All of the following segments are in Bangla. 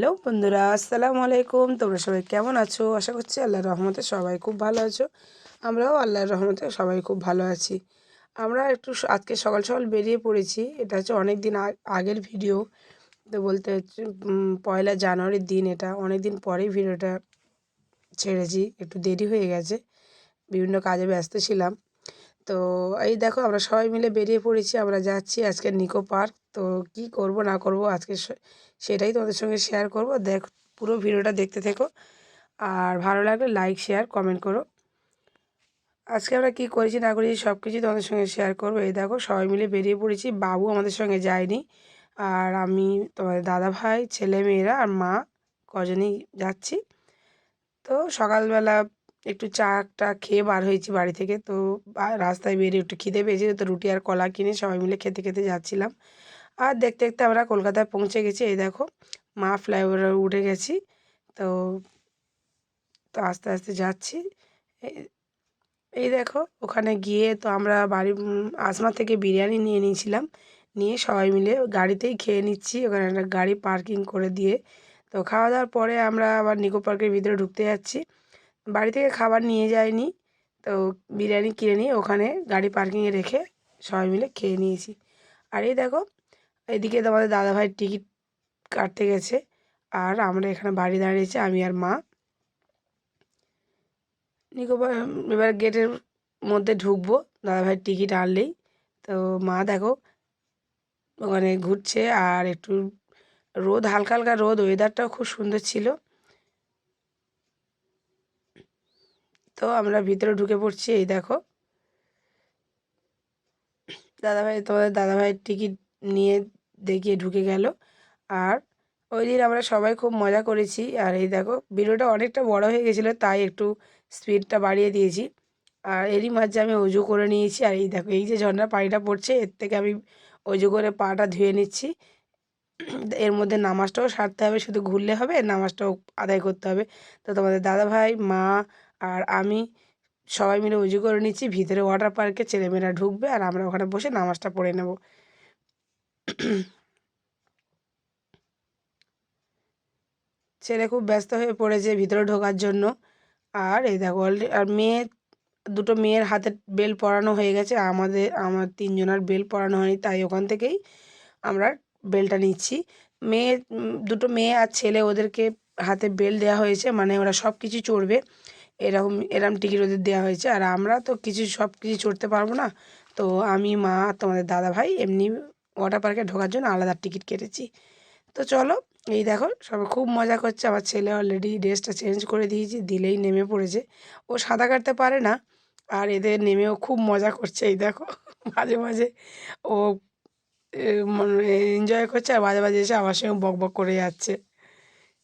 হ্যালো বন্ধুরা, আসসালামু আলাইকুম। তোমরা সবাই কেমন আছো? আশা করছি আল্লাহর রহমতে সবাই খুব ভালো আছো। আমরাও আল্লাহর রহমতে সবাই খুব ভালো আছি। আমরা একটু আজকে সকাল সকাল বেরিয়ে পড়েছি। এটা হচ্ছে অনেক দিন আগ- আগের ভিডিও। তো বলতে হচ্ছে পয়লা জানুয়ারির দিন এটা। অনেক দিন পরেই ভিডিওটা ছেড়েছি। একটু দেরি হয়ে গেছে। বিভিন্ন কাজে ব্যস্ত ছিলাম। তো এই দেখো, আমরা সবাই মিলে বেরিয়ে পড়েছি। আমরা যাচ্ছি আজকে নিকো পার্ক। তো কি করব, না করব, আজকে সেটাই তোমাদের সঙ্গে শেয়ার করব। দেখ, পুরো ভিডিওটা দেখতে থেকো। আর ভালো লাগলে লাইক শেয়ার কমেন্ট করো। আজকে আমরা কি করেছি, না করেছি সব কিছুই তোমাদের সঙ্গে শেয়ার করব। এই দেখো, সবাই মিলে বেরিয়ে পড়েছি। বাবু আমাদের সঙ্গে যায়নি। আর আমি, তোমাদের দাদা ভাই, ছেলে মেয়েরা আর মা কজনই যাচ্ছি। তো সকালবেলা একটু চাটা খেয়ে বার হয়েছি বাড়ি থেকে। তো রাস্তায় বেরিয়ে একটু খিদে পেয়েছি তো রুটি আর কলা কিনে সবাই মিলে খেতে খেতে যাচ্ছিলাম। আর দেখতে দেখতে আমরা কলকাতায় পৌঁছে গেছি। এই দেখো, মা ফ্লাইওভারে উঠে গেছি। তো তো আস্তে আস্তে যাচ্ছি। এই- দেখো, ওখানে গিয়ে তো আমরা বাড়ি আসমা থেকে বিরিয়ানি নিয়ে নিয়েছিলাম। নিয়ে সবাই মিলে গাড়িতেই খেয়ে নিচ্ছি। ওখানে একটা গাড়ি পার্কিং করে দিয়ে। তো খাওয়া দাওয়ার পরে আমরা আবার নিকো পার্কের ভিতরে ঢুকতে যাচ্ছি। বাড়ি থেকে খাবার নিয়ে যাইনি। তো বিরিয়ানি কিনে নিয়ে ওখানে গাড়ি পার্কিংয়ে রেখে সবাই মিলে খেয়ে নিয়েছি। আর এই দেখো এদিকে তোমাদের দাদাভাই টিকিট কাটতে গেছে। আর আমরা এখানে বাড়ি দাঁড়িয়েছি, আমি আর মা। নিকো পা- এবার গেটের মধ্যে ঢুকবো, দাদাভাই টিকিট আনলেই। তো মা দেখো, ওখানে ঘুরছে আর একটু রোদ, হালকা হালকা রোদ ওয়েদারটাও খুব সুন্দর ছিল। তো আমরা ভিতরে ঢুকে পড়ছি, এই দেখো। দাদাভাই, তোমাদের দাদাভাইয়ের টিকিট নিয়ে দেখিয়ে ঢুকে গেল। আর ওই দিন আমরা সবাই খুব মজা করেছি। আর এই দেখো, ভিডিওটা অনেকটা বড় হয়ে গেছিল, তাই একটু স্পিডটা বাড়িয়ে দিয়েছি। আর এরই মাঝে আমি অজু করে নিয়েছি। আর এই দেখো, এই যে ঝর্ণার পানিটা পড়ছে, এর থেকে আমি অজু করে পাটা ধুয়ে নিচ্ছি। এর মধ্যে নামাজটাও সারতে হবে, শুধু ঘুরলে হবে, নামাজটাও আদায় করতে হবে। তো তোমাদের দাদাভাই, মা আর আমি সবাই মিলে উজু করে নিচ্ছি। ভিতরে ওয়াটার পার্কে ছেলেমেয়েরা ঢুকবে, আর আমরা ওখানে বসে নামাজটা পড়ে নেব। ছেলে খুব ব্যস্ত হয়ে পড়েছে ভিতরে ঢোকার জন্য। আর এই দেখো আর মেয়ে, দুটো মেয়ের হাতে বেল পরানো হয়ে গেছে। আমাদের, আমার তিনজনের বেল পরানো হয়নি, তাই ওখান থেকেই আমরা বেলটা নিচ্ছি। মেয়ে, দুটো মেয়ে আর ছেলে ওদেরকে হাতে বেল দেওয়া হয়েছে মানে ওরা সব কিছু চড়বে। এরকম, এরম টিকিট ওদের দেওয়া হয়েছে। আর আমরা তো কিছু সব কিছু চড়তে পারব না। তো আমি, মা তোমাদের দাদা ভাই এমনি ওয়াটার পার্কে ঢোকার জন্য আলাদা টিকিট কেটেছি। তো চলো, এই দেখো, সবাই খুব মজা করছে। আমার ছেলে অলরেডি ড্রেসটা চেঞ্জ করে দিয়েছি, দিলেই নেমে পড়েছে। ও সাঁতার কাটতে পারে না, আর এদের নেমেও খুব মজা করছে, এই দেখো। মাঝে মাঝে ও এনজয় করছে, আর মাঝে মাঝে এসে আমার সঙ্গে বক বক করে যাচ্ছে।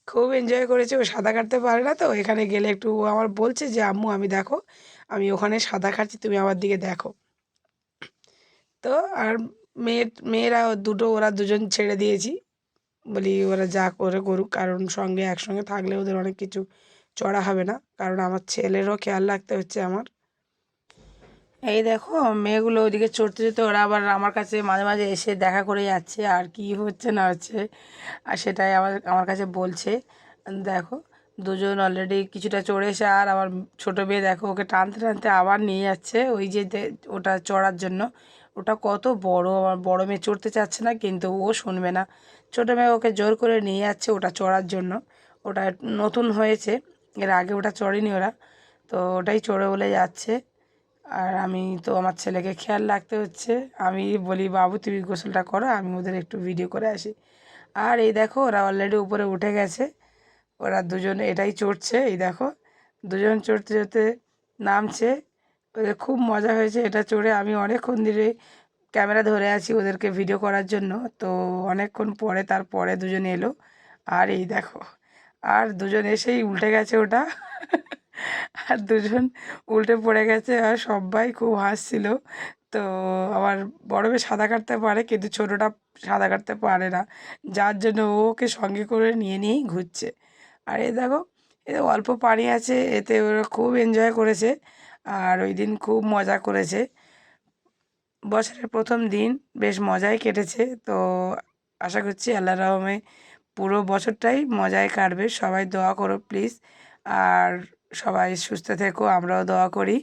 খুব এনজয় করেছে, ও সাঁতার কাটতে পারে না তো, এখানে গেলে একটু আমার বলছে যে, আম্মু, আমি দেখো, আমি ওখানে সাঁতার কাটছি, তুমি আমার দিকে দেখো। তো আর মেয়ে, মেয়েরা ও দুটো, ওরা দুজন ছেড়ে দিয়েছি। বলি ওরা যা করে করুক, কারণ সঙ্গে একসঙ্গে থাকলে ওদের অনেক কিছু চড়া হবে না। কারণ আমার ছেলেরও খেয়াল রাখতে হচ্ছে আমার। এই দেখো, মেয়েগুলো ওইদিকে চড়তে চড়তে ওরা আবার আমার কাছে মাঝে মাঝে এসে দেখা করে যাচ্ছে, আর কি হচ্ছে না হচ্ছে, আর সেটাই আমার আমার কাছে বলছে। দেখো, দুজন অলরেডি কিছুটা চড়ে এসে আর আমার ছোটো মেয়ে দেখো, ওকে টানতে টানতে আবার নিয়ে যাচ্ছে, ওই যে ওটা চড়ার জন্য। ওটা কত বড়, আমার বড় মেয়ে চড়তে চাচ্ছে না, কিন্তু ও শুনবে না। ছোটো মেয়ে ওকে জোর করে নিয়ে যাচ্ছে ওটা চড়ার জন্য। ওটা নতুন হয়েছে, এর আগে ওটা চড়েনি ওরা। তো ওটাই চড়ে বলে যাচ্ছে। আর আমি তো আমার ছেলেকে খেয়াল রাখতে হচ্ছে। আমি বলি, বাবু, তুমি গোসলটা করো, আমি ওদের একটু ভিডিও করে আসি। আর এই দেখো, ওরা অলরেডি উপরে উঠে গেছে। ওরা দুজন এটাই চড়ছে, এই দেখো। দুজন চড়তে চড়তে নামছে। খুব মজা হয়েছে এটা চড়ে। আমি অনেকক্ষণ ধরে ক্যামেরা ধরে আছি ওদেরকে ভিডিও করার জন্য। তো অনেকক্ষণ পরে তারপরে দুজন এলো। আর এই দেখো, আর দুজন এসেই উল্টে গেছে ওটা। আর দুজন উল্টে পড়ে গেছে আর সবাই খুব হাসছিল। তো আমার বড় মেয়ে সাঁতার কাটতে পারে কিন্তু ছোটোটা সাঁতার কাটতে পারে না। যার জন্য ওকে সঙ্গে করে নিয়ে নিয়েই ঘুরছে। আর এই দেখো এতে অল্প পানি আছে, এতে ওরা খুব এনজয় করেছে। আর ওই দিন খুব মজা করেছে। বছরের প্রথম দিন বেশ মজাই কেটেছে। তো আশা করছি আল্লাহ রহমে পুরো বছরটাই মজায় কাটবে। সবাই দোয়া করো প্লিজ। আর সবাই সুস্থ থেকো, আমরাও দোয়া করি।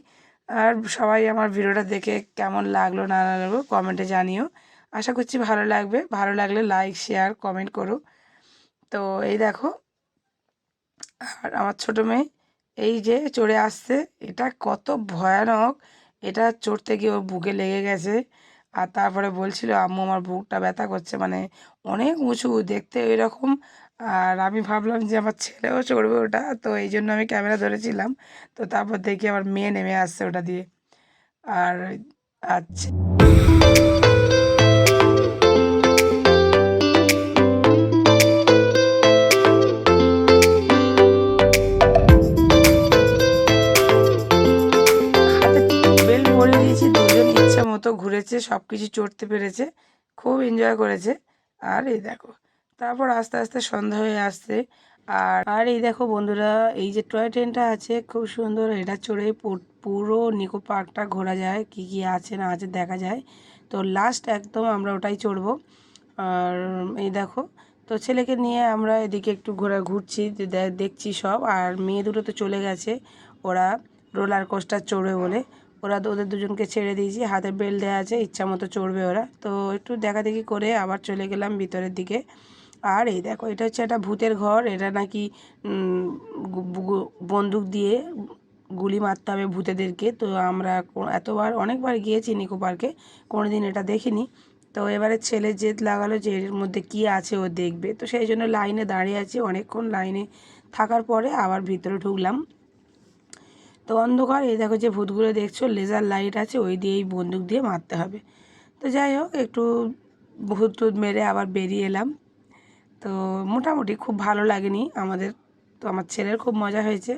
আর সবাই আমার ভিডিওটা দেখে কেমন লাগল, না লাগল কমেন্টে জানিও। আশা করছি ভালো লাগবে। ভালো লাগলে লাইক, শেয়ার, কমেন্ট করো। তো এই দেখো, আর আমার ছোটো মেয়ে এই যে চড়ে আসছে, এটা কত ভয়ানক। এটা চড়তে গিয়ে ওর বুকে লেগে গেছে। আর তারপরে বলছিল, আম্মু, আমার বুকটা ব্যথা করছে। মানে অনেক উঁচু, দেখতে এরকম আর আমি ভাবলাম যে আমার ছেলেও চড়বে ওটা। তো এই জন্য আমি ক্যামেরা ধরেছিলাম। তো তারপর দেখি আমার মেয়ে নেমে আসছে ওটা দিয়ে। আর আচ্ছা। ঘুরেছে সব কিছু চড়তে পেরেছে, খুব এনজয় করেছে। আর এই দেখো, তারপর আস্তে আস্তে সন্ধ্যা হয়ে আসছে। আর আর এই দেখো বন্ধুরা, এই যে টয় ট্রেনটা আছে, খুব সুন্দর। এটা চড়ে পুরো নিকো পার্কটা ঘোরা যায়, কি কি আছে না আছে দেখা যায়। তো লাস্ট একদম আমরা ওটাই চড়বো। আর এই দেখো, তো ছেলেকে নিয়ে আমরা এদিকে একটু ঘোরা, ঘুরছি দেখছি সব। আর মেয়ে দুটো তো চলে গেছে, ওরা রোলার কোস্টার চড়বে বলে। ওরা তো ওদের দুজনকে ছেড়ে দিয়েছি, হাতে বেল্ট দেওয়া আছে, ইচ্ছা মতো চড়বে ওরা। তো একটু দেখাদেখি করে আবার চলে গেলাম ভিতরের দিকে। আর এই দেখো, এটা হচ্ছে একটা ভূতের ঘর, এটা নাকি বন্দুক দিয়ে গুলি মারতে হবে ভূতেদেরকে। তো আমরা এতবার, অনেকবার গিয়েছি নিকো পার্কে কোনো দিন এটা দেখিনি। তো এবারে ছেলে জেদ লাগালো যে এর মধ্যে কি আছে ও দেখবে। তো সেই জন্য লাইনে দাঁড়িয়ে আছি, অনেকক্ষণ লাইনে থাকার পরে আবার ভিতরে ঢুকলাম। তো অন্ধকার, এই দেখো যে ভূতগুলো দেখছ লেজার লাইট আছে, ওই দিয়েই বন্দুক দিয়ে মারতে হবে। তো যাই হোক, একটু ভূত টুত মেরে আবার বেরিয়ে এলাম। তো মোটামুটি খুব ভালো লাগেনি আমাদের। তো আমার ছেলের খুব মজা হয়েছে।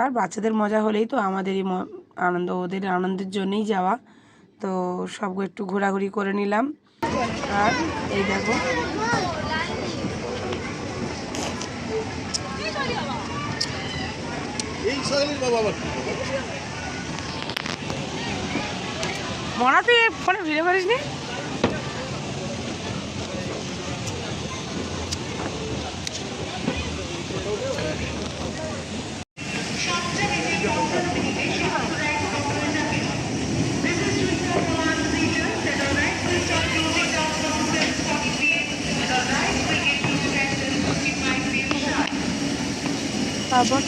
আর বাচ্চাদের মজা হলেই তো আমাদেরই আনন্দ, ওদের আনন্দের জন্যই যাওয়া। তো সব একটু ঘোরাঘুরি করে নিলাম। আর এই দেখো এই সকালে বাবা আবার মনা তুই ফোনে ভিডিও করিস নি?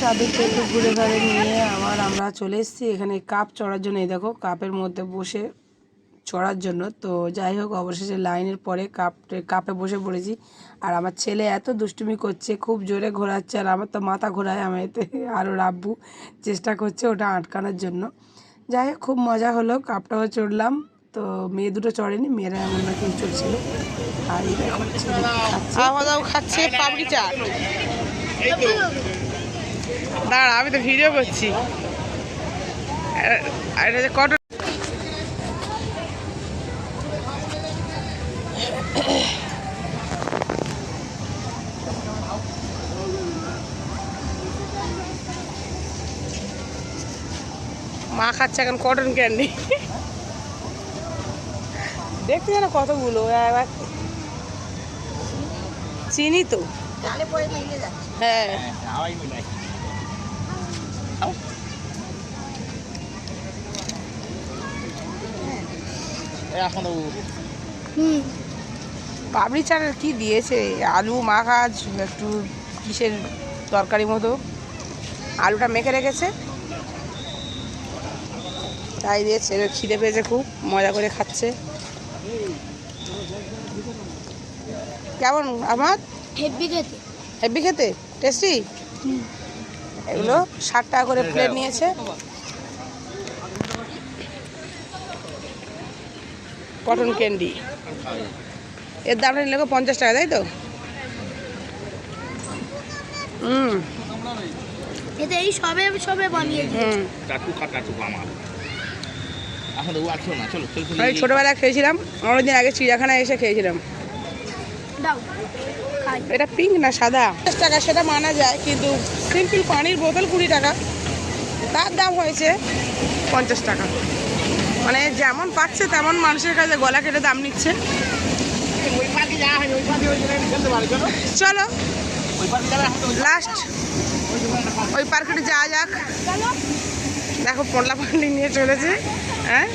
চাঁদেরকে একটু ঘুরে ঘুরে নিয়ে আবার আমরা চলে এসেছি এখানে কাপ চড়ার জন্য। এই দেখো কাপের মধ্যে বসে চড়ার জন্য। তো যাই হোক অবশেষে লাইনের পরে কাপ কাপে বসে পড়েছি। আর আমার ছেলে এত দুষ্টুমি করছে খুব জোরে ঘোরাচ্ছে আর আমার তো মাথা ঘোরায় আমার এতে আরও রাব্বু চেষ্টা করছে ওটা আটকানোর জন্য। যাই হোক খুব মজা হলো কাপটাও চড়লাম। তো মেয়ে দুটো চড়েনি মেয়েরা এমন না কেউ চড়ছিল। আর খাচ্ছে? খাচ্ছে চাট। দাঁড়া আমি তো ভিডিও করছি। এটা যে কত মা খাচ্ছে এখন কটন ক্যান্ডি দেখতে যেন কতগুলো একবার চিনি তো। হ্যাঁ। এখনও পাপড়ি চাটের কি দিয়েছে? আলু মাখা একটু কিসের তরকারি মতো। আলুটা মেখে রেখেছে। তাই দিয়ে ছেলে খিদে পেয়েছে খুব মজা করে খাচ্ছে। কেমন আমার খেতে। হেভি খেতে? টেস্টি? এগুলো ষাট টাকা করে প্লেট নিয়েছে। কটন ক্যান্ডি এর দামটা নিলে পঞ্চাশ টাকা তাই তো? হুম। এতে এই সবে সবে বানিয়ে দিই হুম। টাটু খা টাটু আমার। এখন তো ও আর খেও না চলো চলো চলো। আমি ছোটোবেলায় খেয়েছিলাম অনেকদিন আগে চিড়িয়াখানায় এসে খেয়েছিলাম। এটা পিঙ্ক না সাদা? পঞ্চাশ টাকা সেটা মানা যায় কিন্তু সিম্পল পানির বোতল কুড়ি টাকা। তার দাম হয়েছে পঞ্চাশ টাকা। মানে যেমন পাচ্ছে তেমন মানুষের কাছে গলা কেটে দাম নিচ্ছে। চলো লাস্ট ওই পার্কেটে যাওয়া যাক। দেখো পটলা পান্ডি নিয়ে চলেছে হ্যাঁ?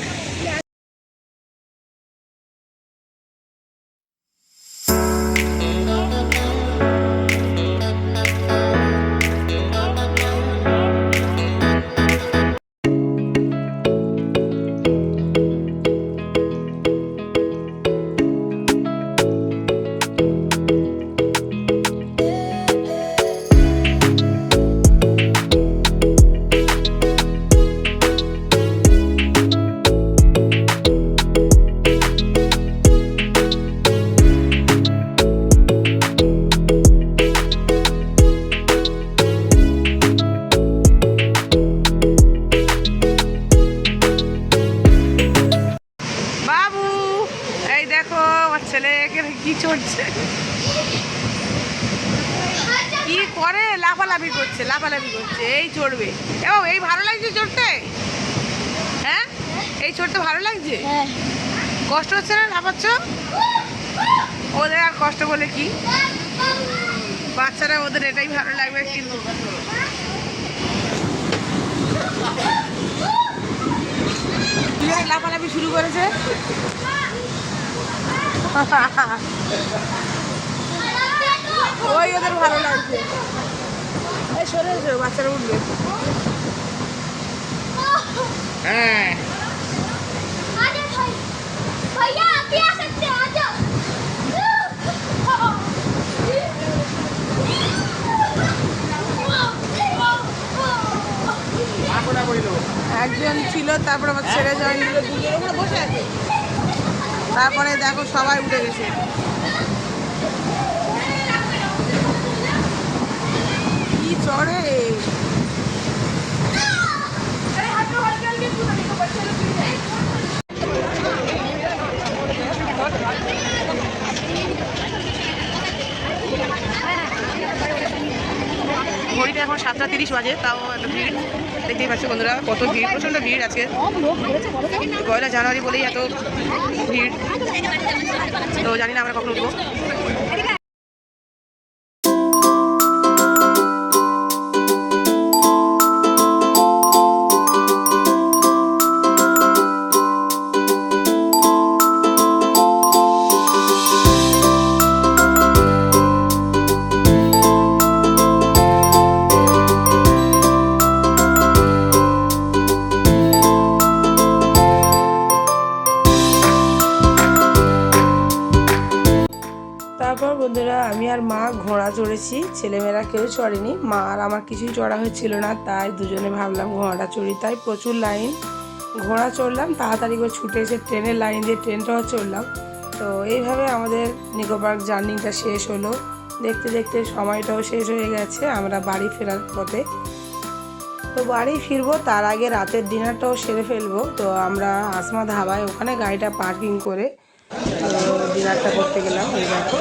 করছে লাফালাফি করছে এই চড়বে। এবং এই ভালো লাগছে চড়তে? হ্যাঁ? এই চড়তে ভালো লাগছে? হ্যাঁ। কষ্ট হচ্ছে না? লাফাচ্ছ? ওদের আর কষ্ট বলে কি? বাচ্চারা ওদের এটাই ভালো লাগবে কিন্তু। লাফালাফি শুরু করেছে? ওই ওদের ভালো লাগছে। বাচ্চারা উঠবে। একজন ছিল তারপরে আমার ছেড়ে যাওয়া বসে আছে। তারপরে দেখো সবাই উঠে গেছে। চড়ে। ঘড়িতে এখন সাতটা তিরিশ বাজে, তাও একটা ভিড়। দেখতেই পাচ্ছ বন্ধুরা, কত ভিড়, প্রচণ্ড ভিড় আজকে। পয়লা জানুয়ারি বলেই এত ভিড়। তো জানি না আমরা কখন উঠবো। চড়েনি মা আর আমার কিছুই চড়া হচ্ছিল না, তাই দুজনে ভাবলাম ঘোড়াটা চড়ি। তাই প্রচুর লাইন ঘোড়া চড়লাম, তাড়াতাড়ি করে ছুটে এসে ট্রেনের লাইন দিয়ে ট্রেনটাও চড়লাম। তো এইভাবে আমাদের নিকো পার্ক জার্নিটা শেষ হলো। দেখতে দেখতে সময়টাও শেষ হয়ে গেছে, আমরা বাড়ি ফেরার পথে। তো বাড়ি ফিরবো, তার আগে রাতের ডিনারটাও সেরে ফেলব। তো আমরা আসমা ধাবায় ওখানে গাড়িটা পার্কিং করে ডিনারটা করতে গেলাম, এই দেখো।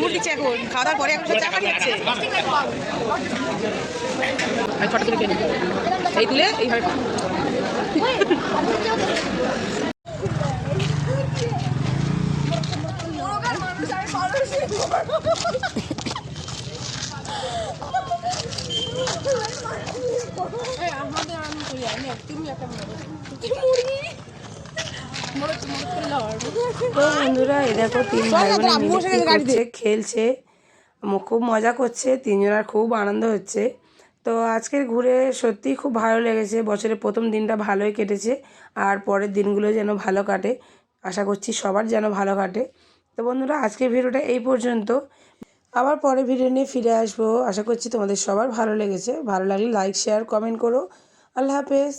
চুমুর দিচ্ছে এখন খাওয়া দাওয়ার পরে এখন সব চা হচ্ছে আমি ফটো তুলে খেয়ে এই তুলে এইভাবে খাও। তো বন্ধুরা এই দেখো তিন ভাই খেলছে। খুব মজা করছে তিনজনের খুব আনন্দ হচ্ছে। তো আজকের ঘুরে সত্যিই খুব ভালো লেগেছে। বছরের প্রথম দিনটা ভালোই কেটেছে আর পরের দিনগুলো যেন ভালো কাটে। আশা করছি সবার যেন ভালো কাটে। তো বন্ধুরা আজকের ভিডিওটা এই পর্যন্ত। আবার পরে ভিডিও নিয়ে ফিরে আসব। আশা করছি তোমাদের সবার ভালো লেগেছে। ভালো লাগলে লাইক শেয়ার কমেন্ট করো। আল্লাহ হাফেজ।